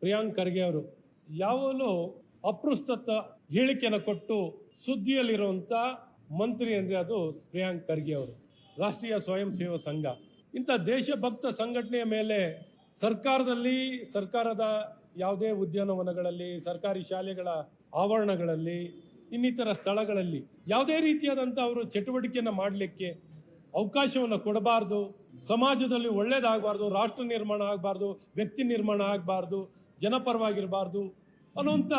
ಪ್ರಿಯಾಂಕ್ ಖರ್ಗೆ ಅವರು ಯಾವಾಗಲೂ ಅಪ್ರಸ್ತುತ ಹೇಳಿಕೆಯನ್ನು ಕೊಟ್ಟು ಸುದ್ದಿಯಲ್ಲಿರುವಂತ ಮಂತ್ರಿ ಅಂದ್ರೆ ಅದು ಪ್ರಿಯಾಂಕ್ ಖರ್ಗೆ ಅವರು, ರಾಷ್ಟ್ರೀಯ ಸ್ವಯಂ ಸೇವಾ ಸಂಘ. ಇಂಥ ದೇಶಭಕ್ತ ಸಂಘಟನೆಯ ಮೇಲೆ ಸರ್ಕಾರದಲ್ಲಿ, ಸರ್ಕಾರದ ಯಾವುದೇ ಉದ್ಯಾನವನಗಳಲ್ಲಿ, ಸರ್ಕಾರಿ ಶಾಲೆಗಳ ಆವರಣಗಳಲ್ಲಿ, ಇನ್ನಿತರ ಸ್ಥಳಗಳಲ್ಲಿ ಯಾವುದೇ ರೀತಿಯಾದಂಥ ಅವರು ಚಟುವಟಿಕೆಯನ್ನು ಮಾಡಲಿಕ್ಕೆ ಅವಕಾಶವನ್ನು ಕೊಡಬಾರ್ದು. ಸಮಾಜದಲ್ಲಿ ಒಳ್ಳೇದಾಗಬಾರ್ದು, ರಾಷ್ಟ್ರ ನಿರ್ಮಾಣ ಆಗಬಾರ್ದು, ವ್ಯಕ್ತಿ ನಿರ್ಮಾಣ ಆಗಬಾರ್ದು. ಜನಪರವಾಗಿರಬಾರ್ದು ಅನ್ನುವಂಥ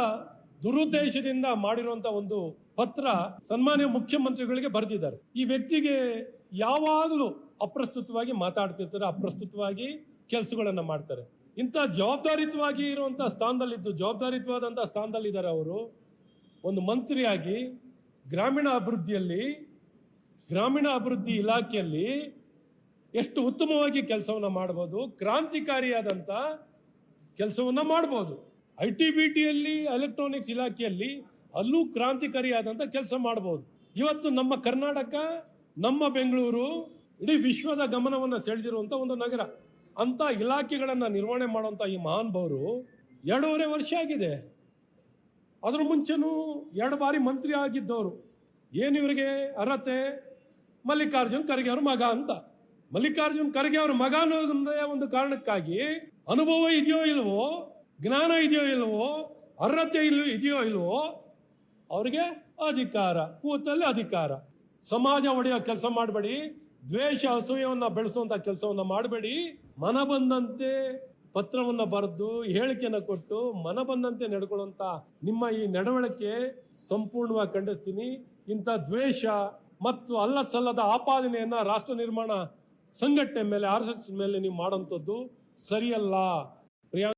ದುರುದ್ದೇಶದಿಂದ ಮಾಡಿರುವಂತ ಒಂದು ಪತ್ರ ಸನ್ಮಾನ್ಯ ಮುಖ್ಯಮಂತ್ರಿಗಳಿಗೆ ಬರೆದಿದ್ದಾರೆ. ಈ ವ್ಯಕ್ತಿಗೆ ಯಾವಾಗಲೂ ಅಪ್ರಸ್ತುತವಾಗಿ ಮಾತಾಡ್ತಿರ್ತಾರೆ, ಅಪ್ರಸ್ತುತವಾಗಿ ಕೆಲಸಗಳನ್ನು ಮಾಡ್ತಾರೆ. ಇಂಥ ಜವಾಬ್ದಾರಿತವಾಗಿ ಇರುವಂತಹ ಸ್ಥಾನದಲ್ಲಿದ್ದು ಜವಾಬ್ದಾರಿತವಾದಂತಹ ಸ್ಥಾನದಲ್ಲಿದ್ದಾರೆ ಅವರು. ಒಂದು ಮಂತ್ರಿಯಾಗಿ ಗ್ರಾಮೀಣ ಅಭಿವೃದ್ಧಿಯಲ್ಲಿ ಗ್ರಾಮೀಣ ಅಭಿವೃದ್ಧಿ ಇಲಾಖೆಯಲ್ಲಿ ಎಷ್ಟು ಉತ್ತಮವಾಗಿ ಕೆಲಸವನ್ನು ಮಾಡಬಹುದು ಕ್ರಾಂತಿಕಾರಿಯಾದಂಥ ಕೆಲಸವನ್ನ ಮಾಡಬಹುದು ಐ ಟಿ ಬಿ ಟಿಯಲ್ಲಿ ಎಲೆಕ್ಟ್ರಾನಿಕ್ಸ್ ಇಲಾಖೆಯಲ್ಲಿ ಅಲ್ಲೂ ಕ್ರಾಂತಿಕಾರಿಯಾದಂಥ ಕೆಲಸ ಮಾಡಬಹುದು ಇವತ್ತು ನಮ್ಮ ಕರ್ನಾಟಕ, ನಮ್ಮ ಬೆಂಗಳೂರು, ಇಡೀ ವಿಶ್ವದ ಗಮನವನ್ನು ಸೆಳೆದಿರುವಂತ ಒಂದು ನಗರ. ಅಂತ ಇಲಾಖೆಗಳನ್ನ ನಿರ್ವಹಣೆ ಮಾಡುವಂತ ಈ ಮಹಾನುಭಾವರು ಎರಡೂವರೆ ವರ್ಷ ಆಗಿದೆ. ಅದ್ರ ಮುಂಚೆನೂ ಎರಡು ಬಾರಿ ಮಂತ್ರಿ ಆಗಿದ್ದವರು. ಏನು ಇವರಿಗೆ ಅರ್ಹತೆ? ಮಲ್ಲಿಕಾರ್ಜುನ್ ಖರ್ಗೆ ಅವ್ರ ಮಗ ಅಂತ. ಮಲ್ಲಿಕಾರ್ಜುನ್ ಖರ್ಗೆ ಅವರ ಮಗ ಅನ್ನೋದೇ ಒಂದು ಕಾರಣಕ್ಕಾಗಿ ಅನುಭವ ಇದೆಯೋ ಇಲ್ವೋ, ಜ್ಞಾನ ಇದೆಯೋ ಇಲ್ವೋ, ಅರ್ಹತೆ ಇಲ್ವೋ ಇದೆಯೋ ಇಲ್ವೋ, ಅವ್ರಿಗೆ ಅಧಿಕಾರ, ಕೂತಲ್ಲಿ ಅಧಿಕಾರ. ಸಮಾಜ ಒಡೆಯೋ ಕೆಲಸ ಮಾಡಬೇಡಿ, ದ್ವೇಷ ಅಸೂಯವನ್ನ ಬೆಳೆಸುವಂತ ಕೆಲಸವನ್ನ ಮಾಡಬೇಡಿ. ಮನ ಬಂದಂತೆ ಪತ್ರವನ್ನ ಬರೆದು ಹೇಳಿಕೆಯನ್ನ ಕೊಟ್ಟು ಮನ ಬಂದಂತೆ ನಡ್ಕೊಳ್ಳುವಂತ ನಿಮ್ಮ ಈ ನಡವಳಿಕೆ ಸಂಪೂರ್ಣವಾಗಿ ಖಂಡಿಸ್ತೀನಿ. ಇಂಥ ದ್ವೇಷ ಮತ್ತು ಅಲ್ಲ ಸಲ್ಲದ ಆಪಾದನೆಯನ್ನ ರಾಷ್ಟ್ರ ನಿರ್ಮಾಣ ಸಂಘಟನೆ ಮೇಲೆ ಆರ್ ಎಸ್ ಮೇಲೆ ನೀವು ಮಾಡುವಂಥದ್ದು ಸರಿಯಲ್ಲ. ಪ್ರಿಯಾಂಕ್